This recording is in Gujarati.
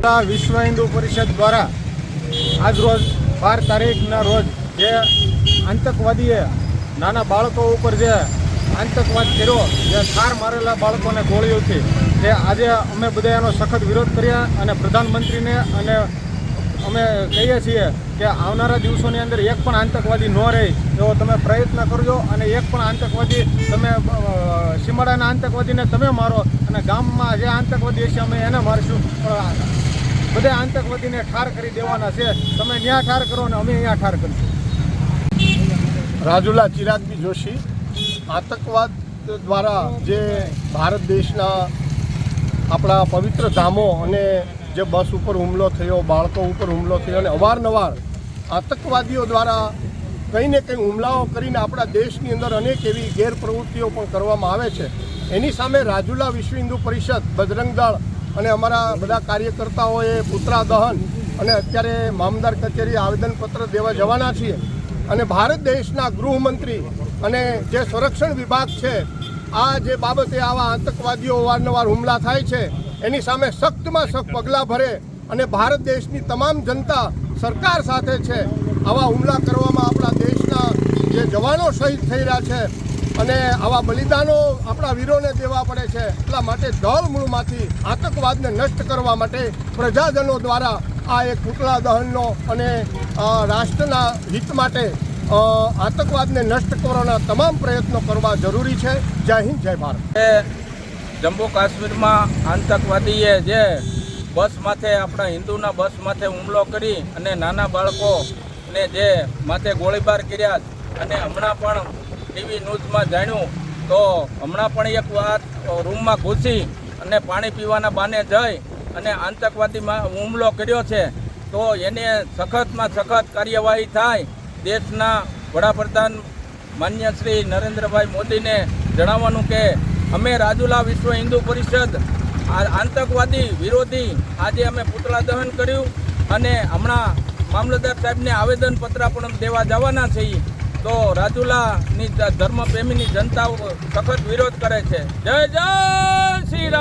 વિશ્વ હિન્દુ પરિષદ દ્વારા આજ રોજ બાર તારીખના રોજ જે આતંકવાદીએ નાના બાળકો ઉપર જે આતંકવાદ કર્યો, જે ઠાર મારેલા બાળકોને ગોળીઓથી, તે આજે અમે બધા એનો સખત વિરોધ કર્યા અને પ્રધાનમંત્રીને અને અમે કહીએ છીએ કે આવનારા દિવસોની અંદર એક પણ આતંકવાદી ન રહે એવો તમે પ્રયત્ન કરજો અને એક પણ આતંકવાદી તમે સીમાડાના આતંકવાદીને તમે મારો અને ગામમાં જે આતંકવાદી હશે અમે એને મારીશું. પણ બધા આતંકવાદીને ઠાર કરી દેવાના છે. તમે ત્યાં ઠાર કરો અને અમે અહીંયા ઠાર કરીશું. રાજુલા ચિરાગજી જોશી, આતંકવાદ દ્વારા જે ભારત દેશના આપણા પવિત્ર ધામો અને જે બસ ઉપર હુમલો થયો, બાળકો ઉપર હુમલો થયો અને અવારનવાર આતંકવાદીઓ દ્વારા કંઈ ને કંઈ હુમલાઓ કરીને આપણા દેશની અંદર અનેક એવી ગેરપ્રવૃત્તિઓ પણ કરવામાં આવે છે. એની સામે રાજુલા વિશ્વ હિન્દુ પરિષદ બજરંગ દળ અને અમારા બધા કાર્યકર્તાઓએ પુતળા દહન અને અત્યારે મામદાર કચેરી આવેદનપત્ર દેવા જવાના છીએ. અને ભારત દેશના ગૃહમંત્રી અને જે સંરક્ષણ વિભાગ છે, આ જે બાબતે આવા આતંકવાદીઓ અવારનવાર હુમલા થાય છે, એની સામે સખ્તમાં સખ્ત પગલાં ભરે અને ભારત દેશની તમામ જનતા સરકાર સાથે છે. આવા હુમલા કરવામાં આપણા દેશના જે જવાનો શહીદ થઈ રહ્યા છે અને આવા બલિદાનો આપણા વીરોને દેવા પડે છે. એટલા માટે દળમૂળમાંથી આતંકવાદને નષ્ટ કરવા માટે પ્રજાજનો દ્વારા આ એક પૂતળા દહનનો અને રાષ્ટ્રના હિત માટે આતંકવાદને નષ્ટ કરવાના તમામ પ્રયત્નો કરવા જરૂરી છે. જય હિન્દ, જય ભારત. જમ્મુ કાશ્મીરમાં આતંકવાદીએ જે બસ માથે, આપણા હિન્દુના બસ માથે હુમલો કરી અને નાના બાળકોને જે માથે ગોળીબાર કર્યા અને હમણાં પણ ટીવી ન્યૂઝમાં જાણ્યું, તો હમણાં પણ એક વાત રૂમમાં ઘૂસી અને પાણી પીવાના બાને જઈ અને આતંકવાદીમાં હુમલો કર્યો છે. તો એને સખતમાં સખત કાર્યવાહી થાય. દેશના વડાપ્રધાન માન્ય શ્રી નરેન્દ્રભાઈ મોદીને જણાવવાનું કે, અમે રાજુલા વિશ્વ હિન્દુ પરિષદ આતંકવાદી વિરોધી આજે અમે પુતળા દહન કર્યું અને હમણાં મામલતદાર સાહેબને આવેદનપત્ર પણ દેવા જવાના છીએ. તો રાજુલાની ધર્મપ્રેમીની જનતાઓ સખત વિરોધ કરે છે. જય જય શ્રી રામ!